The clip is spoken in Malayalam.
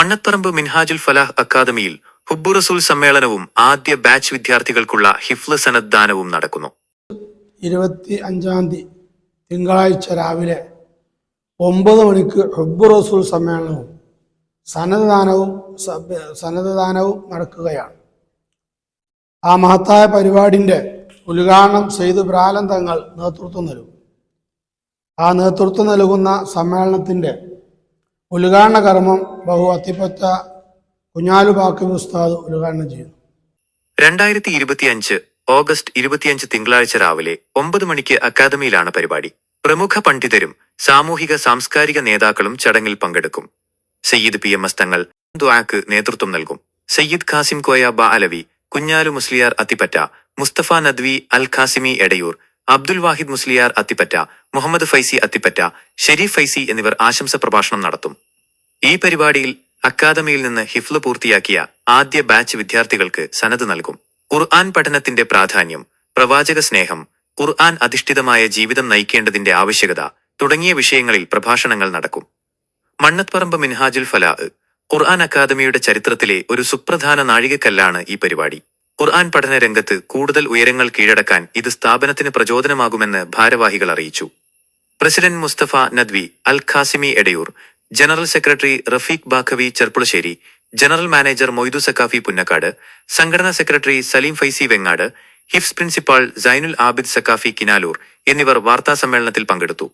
മണ്ണത്തറമ്പ് മിൻഹാജുൽ ഫലാഹ് അക്കാദമിയിൽ ഹുബ്ബുറസൂൽ സമ്മേളനവും ആദ്യ ബാച്ച് വിദ്യാർത്ഥികൾക്കുള്ള ഹിഫ്ല സനദ് ദാനവും നടക്കുന്നു. ഇരുപത്തി അഞ്ചാം തീയതി തിങ്കളാഴ്ച രാവിലെ ഒമ്പത് മണിക്ക് ഹുബ്ബുറസൂൽ സമ്മേളനവും സന്നദ്ധാനവും സന്നദ്ധാനവും നടക്കുകയാണ്. ആ മഹത്തായ പരിപാടിന്റെ ഉദ്ഘാടനം സെയ്ദ് ബ്രാലൻ തങ്ങൾ നേതൃത്വം നൽകും. ആ നേതൃത്വം നൽകുന്ന സമ്മേളനത്തിന്റെ ഉദ്ഘാടന കർമ്മം ബഹു അത്തിപ്പറ്റ കുഞ്ഞാലു ബാക്കി ഉസ്താദ് ഉദ്ഘാടനം ചെയ്യുന്നു രണ്ടായിരത്തി ഇരുപത്തിയഞ്ച് ഓഗസ്റ്റ് ഇരുപത്തിയഞ്ച് തിങ്കളാഴ്ച രാവിലെ ഒമ്പത് മണിക്ക് അക്കാദമിയിലാണ് പരിപാടി. പ്രമുഖ പണ്ഡിതരും സാമൂഹിക സാംസ്കാരിക നേതാക്കളും ചടങ്ങിൽ പങ്കെടുക്കും. സയ്യിദ് പി എം എസ് തങ്ങൾ ദ്വാക്ക് നേതൃത്വം നൽകും. സയ്യിദ് ഖാസിം കോയ ബ അലവി കുഞ്ഞാലു മുസ്ലിയാർ അത്തിപ്പറ്റ മുസ്തഫ നദ്വി അൽ ഖാസിമി എടയൂർ അബ്ദുൽ വാഹിദ് മുസ്ലിയാർ അത്തിപ്പറ്റ മുഹമ്മദ് ഫൈസി അത്തിപ്പറ്റ ഷെരീഫ് ഫൈസി എന്നിവർ ആശംസ പ്രഭാഷണം നടത്തും. ഈ പരിപാടിയിൽ അക്കാദമിയിൽ നിന്ന് ഹിഫ്ല് പൂർത്തിയാക്കിയ ആദ്യ ബാച്ച് വിദ്യാർത്ഥികൾക്ക് സനത് നൽകും. ഖുർആൻ പഠനത്തിന്റെ പ്രാധാന്യം പ്രവാചക സ്നേഹം ഖുർആൻ അധിഷ്ഠിതമായ ജീവിതം നയിക്കേണ്ടതിന്റെ ആവശ്യകത തുടങ്ങിയ വിഷയങ്ങളിൽ പ്രഭാഷണങ്ങൾ നടക്കും. മണ്ണത്പറമ്പ് മിൻഹാജുൽ ഫലാ ഖുർആൻ അക്കാദമിയുടെ ചരിത്രത്തിലെ ഒരു സുപ്രധാന നാഴികക്കല്ലാണ് ഈ പരിപാടി. ഖുർആൻ പഠന രംഗത്ത് കൂടുതൽ ഉയരങ്ങൾ കീഴടക്കാൻ ഇത് സ്ഥാപനത്തിന് പ്രചോദനമാകുമെന്ന് ഭാരവാഹികൾ അറിയിച്ചു. President Mustafa Nadvi Al Qasimi Edayur general secretary Rafeeq Baqavi Cherpulassery general manager Moidu Saqafi Punnakkad സംഘടനാ സെക്രട്ടറി സലീം ഫൈസി വെങ്ങാട് ഹിഫ്സ് പ്രിൻസിപ്പാൾ സൈനുൽ ആബിദ് സക്കാഫി കിനാലൂർ എന്നിവർ വാർത്താസമ്മേളനത്തിൽ പങ്കെടുത്തു.